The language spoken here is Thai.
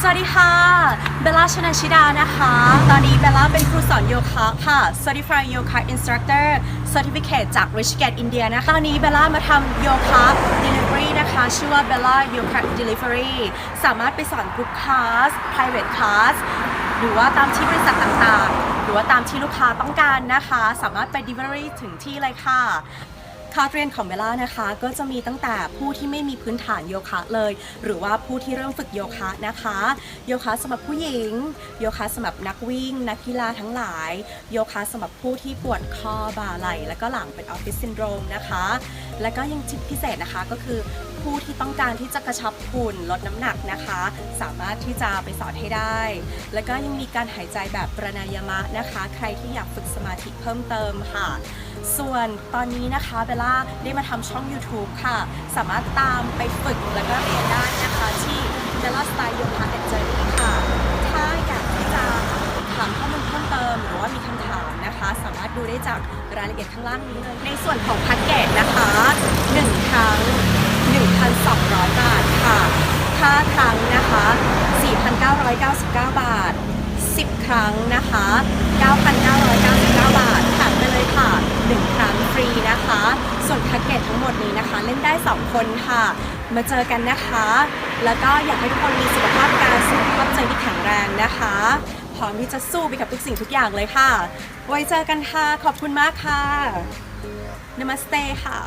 สวัสดีค่ะ เบลล่าชนาชิดานะคะ ตอนนี้เบลล่าเป็นครูสอนโยคะค่ะ Certified Yoga Instructor Certificate จาก Richgate India นะคะ ตอนนี้เบลล่ามาทำโยคะ Delivery นะคะ ชื่อว่า Bella Yoga Delivery สามารถไปสอนกลุ่มคลาส private class หรือว่าตามที่บริษัทต่างๆ หรือว่าตามที่ลูกค้าต้องการนะคะ สามารถไป delivery ถึงที่เลยค่ะ คาสเรียนของเบลล่านะคะ ก็จะมีตั้งแต่ผู้ที่ไม่มีพื้นฐานโยคะเลย หรือว่าผู้ที่เริ่มฝึกโยคะนะคะ โยคะสำหรับผู้หญิง โยคะสำหรับนักวิ่ง นักกีฬาทั้งหลาย โยคะสำหรับผู้ที่ปวดคอบ่าไหล่และก็หลังเป็นออฟฟิศซินโดรมนะคะ และก็ยังทิปพิเศษนะคะก็คือ ผู้ที่ต้องการที่จะกระชับหุ่นลดน้ำหนักนะคะ สามารถที่จะไปสอนให้ได้ แล้วก็ยังมีการหายใจแบบปรานายามะนะคะ ใครที่อยากฝึกสมาธิเพิ่มเติมค่ะ ส่วนตอนนี้นะคะเบลล่าได้มาทำช่อง YouTube ค่ะ สามารถตามไปฝึกแล้วก็เรียนได้นะคะที่เบลล่าสไตล์โยคะแอนเจอรี่ค่ะ ถ้าอยากที่จะถามข้อมูลเพิ่มเติมหรือว่ามีคำถามนะคะ สามารถดูได้จากรายละเอียดข้างล่างนี้เลยในส่วนของแพ็กเกจนะคะ 1 ครั้ง 5 ครั้งนะคะ 4,999 บาท 10 ครั้งนะคะ 9,999 บาทถัดไปเลยค่ะ 1 ครั้งฟรีนะคะ ส่วนแพ็กเกจทั้งหมดนี้นะคะ เล่นได้ 2 คนค่ะ มาเจอกันนะคะ แล้วก็อยากให้ทุกคนมีสุขภาพกายสุขภาพใจที่แข็งแรงนะคะ พร้อมที่จะสู้ไปกับทุกสิ่งทุกอย่างเลยค่ะ ไว้เจอกันค่ะ ขอบคุณมากค่ะนมัสเตค่ะ